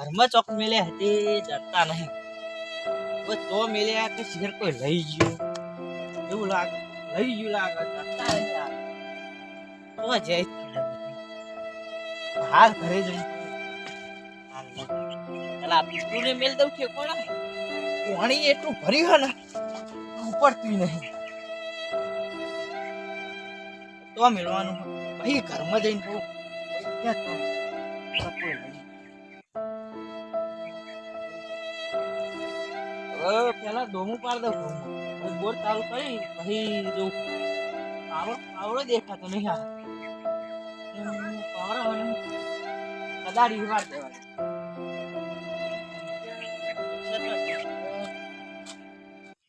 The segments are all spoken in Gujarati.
ઘરમાં ચોક મેલ્યા હતી જડતા નહીં. બસ તો મેલ્યા કે શેર કોઈ લઈ ગયું. એવું લાગે, લઈ ગયું લાગે જડતા નહીં તો જય હાલ ઘરે જઈ પેલા પીપળુને મેલ દઉં છે કોણ? પાણી એટલું ભર્યું હે ને ઉપડતું નહીં. તો મેળવાનું પછી ઘરમાં જઈને કહું હવે પેલા ડોમું પાડ દઉં ઘઉંમાં. બોર ચાલુ કરી, પછી જો આવડો આવડો દેખાતો નહીં આ. પાવડા હોય ને કદાડી વાર દેવાય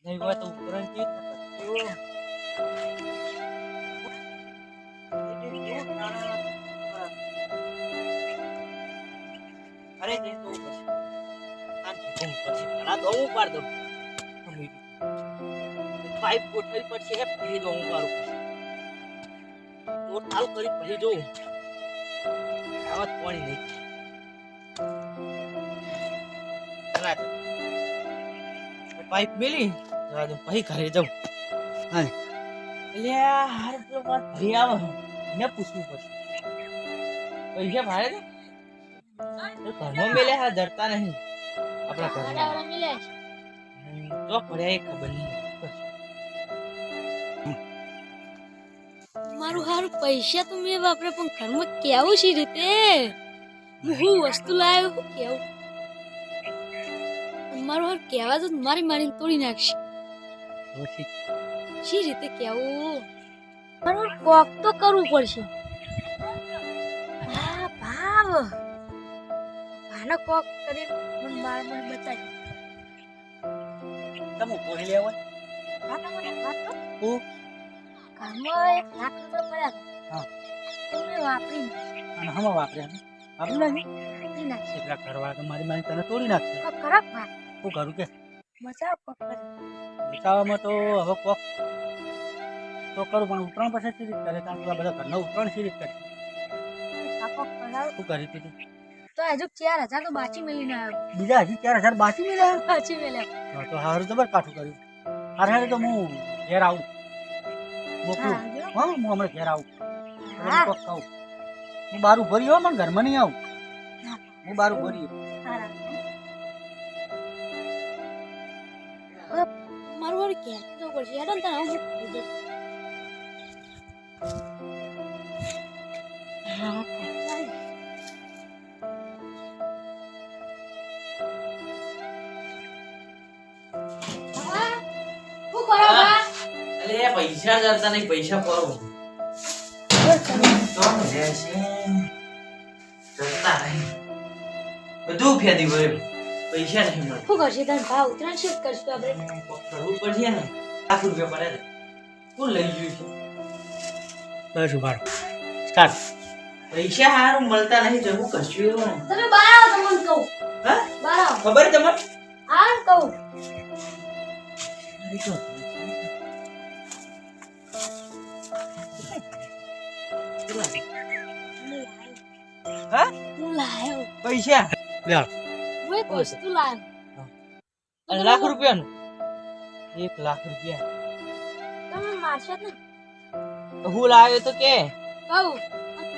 નહીં તો ઉપરણ અરે તો પછી. પછી ઘણા દો હું પાડ દઉં. પાઇપ ગોઠવી પડશે હે પછી દો હું પાડું. તો તાલ કરી પછી જોઉં. આવા પાણી નહીં. પાઇપ મેલી જવા દઉં પછી ઘરે જાઉં. હા એટલે હાર પેલો માર ભાઈ આવે. ને પૂછવું પડશે. પૈસા ભાડે ને તો ઘરમાં મેલે હા ધરતા નહીં. આપણા ઘરમાં. તો પડ્યા એ ખબર નહીં. મારું હારું પૈસા તો મેં વાપરે પણ ઘરમાં કેવું છે રીતે? હું વસ્તુ લાવ્યો હું કેવું? મારું હારું કહેવા તો મારી મારીને તોડી નાખશે. શી રીતે કેવું? મારું કોક તો કરવું પડશે. હા ભાવ. ભાનો કોક કરી મને માર મને બચાવી તમે લેવો લેવા તમને વાત તો હું? ઘરમાં એક લાખ રૂપિયા પડ્યા હા. તમે વાપરી અને હમ વાપર્યા આપણે નહીં નાખી? એટલા કરવા કે મારી મારી તને તોડી નાખશે? ખરાબ ભાગ હું કરું કે? બચાવ કોક કરી. બચાવવામાં તો હવે કોક તો કરું પણ ઉત્તરાયણ પછી સી રીત કરે? કારણ કે બધા ઘરના સી રીત કરે? આ કોક કરાવ. શું કરી દીધું? તો હજુ ચાર હજાર તો બાચી મેલીને આવ્યો બીજા હજી ચાર હજાર બાકી મળ્યા મેલ્યા. હા, તો હારું જબર કાઠું કર્યું. હારે હારે તો હું ઘેર આવું. મોકલું. હા, હું હમણાં ઘેર આવું. કહું. હું બારું ભરી હો પણ ઘરમાં નહીં આવું. હું. બારું ભરી મારું વાળું ક્યાં જવું પડશે હેડો ને આવું અરે પૈસા કરતા નહીં પૈસા તો જતા નહીં. બધું ફેદી ગયું પૈસા નહીં મળે શું કરશે? તને ભાવ ઉતરાણ કરશું આપણે. કરવું પડશે ને. લાખ રૂપિયા પડે કોણ લઈ ગયું છે? બસ ઊભા સ્ટાર્ટ પૈસા હારું મળતા નહીં જવું કશું એવું. તમે બહાર આવો તમને કહું. હા? બહાર આવો. ખબર તમને? હા કહું. હા? હું લાયો. પૈસા? લે હું એક વસ્તુ લાયો. અને લાખ રૂપિયાનું? એક લાખ રૂપિયા. તમે મારશો ને. હું લાવ્યો તો કે. કહું.